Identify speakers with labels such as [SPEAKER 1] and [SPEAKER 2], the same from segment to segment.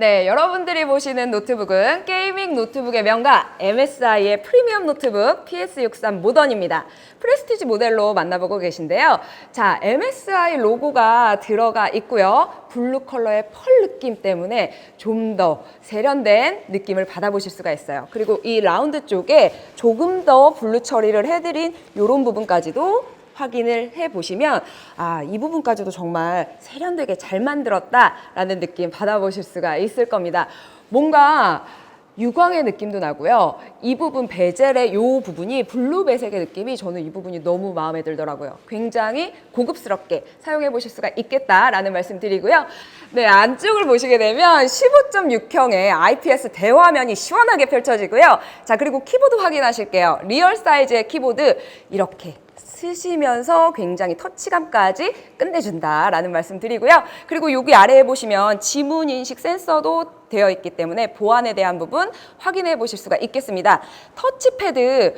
[SPEAKER 1] 네, 여러분들이 보시는 노트북은 게이밍 노트북의 명가 MSI의 프리미엄 노트북 PS63 모던입니다. 프레스티지 모델로 만나보고 계신데요. 자, MSI 로고가 들어가 있고요. 블루 컬러의 펄 느낌 때문에 좀 더 세련된 느낌을 받아보실 수가 있어요. 그리고 이 라운드 쪽에 조금 더 블루 처리를 해드린 이런 부분까지도 확인을 해 보시면 아, 이 부분까지도 정말 세련되게 잘 만들었다라는 느낌 받아보실 수가 있을 겁니다. 뭔가 유광의 느낌도 나고요. 이 부분 베젤의 이 부분이 블루 배색의 느낌이 저는 이 부분이 너무 마음에 들더라고요. 굉장히 고급스럽게 사용해 보실 수가 있겠다라는 말씀 드리고요. 네, 안쪽을 보시게 되면 15.6형의 IPS 대화면이 시원하게 펼쳐지고요. 자, 그리고 키보드 확인하실게요. 리얼 사이즈의 키보드 이렇게 쓰시면서 굉장히 터치감까지 끝내준다라는 말씀 드리고요. 그리고 여기 아래에 보시면 지문 인식 센서도 되어 있기 때문에 보안에 대한 부분 확인해 보실 수가 있겠습니다. 터치패드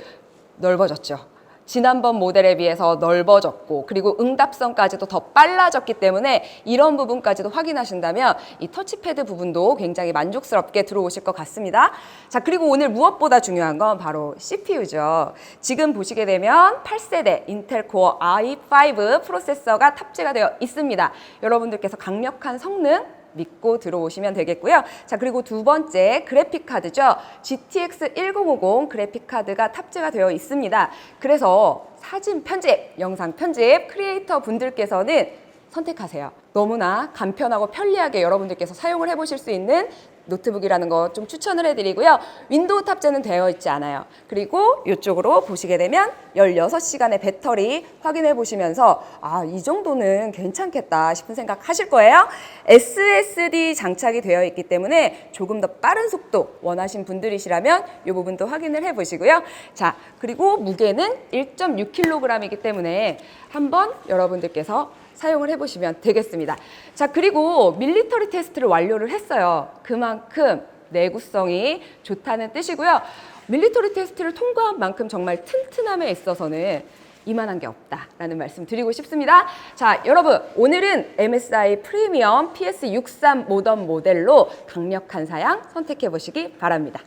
[SPEAKER 1] 넓어졌죠. 지난번 모델에 비해서 넓어졌고 그리고 응답성까지도 더 빨라졌기 때문에 이런 부분까지도 확인하신다면 이 터치패드 부분도 굉장히 만족스럽게 들어오실 것 같습니다. 자 그리고 오늘 무엇보다 중요한 건 바로 CPU죠. 지금 보시게 되면 8세대 인텔 코어 i5 프로세서가 탑재가 되어 있습니다. 여러분들께서 강력한 성능 믿고 들어오시면 되겠고요. 자, 그리고 두 번째 그래픽 카드죠. GTX 1050 그래픽 카드가 탑재가 되어 있습니다. 그래서 사진 편집, 영상 편집 크리에이터 분들께서는 선택하세요. 너무나 간편하고 편리하게 여러분들께서 사용을 해보실 수 있는 노트북이라는 거 좀 추천을 해드리고요. 윈도우 탑재는 되어 있지 않아요. 그리고 이쪽으로 보시게 되면 16시간의 배터리 확인해 보시면서 아, 이 정도는 괜찮겠다 싶은 생각 하실 거예요. SSD 장착이 되어 있기 때문에 조금 더 빠른 속도 원하신 분들이시라면 이 부분도 확인을 해 보시고요. 자, 그리고 무게는 1.6kg이기 때문에 한번 여러분들께서 사용을 해 보시면 되겠 습니다. 자, 그리고 밀리터리 테스트를 완료를 했어요. 그만큼 내구성이 좋다는 뜻이고요. 밀리터리 테스트를 통과한 만큼 정말 튼튼함에 있어서는 이만한 게 없다라는 말씀 드리고 싶습니다. 자, 여러분, 오늘은 MSI 프리미엄 PS63 모던 모델로 강력한 사양 선택해 보시기 바랍니다.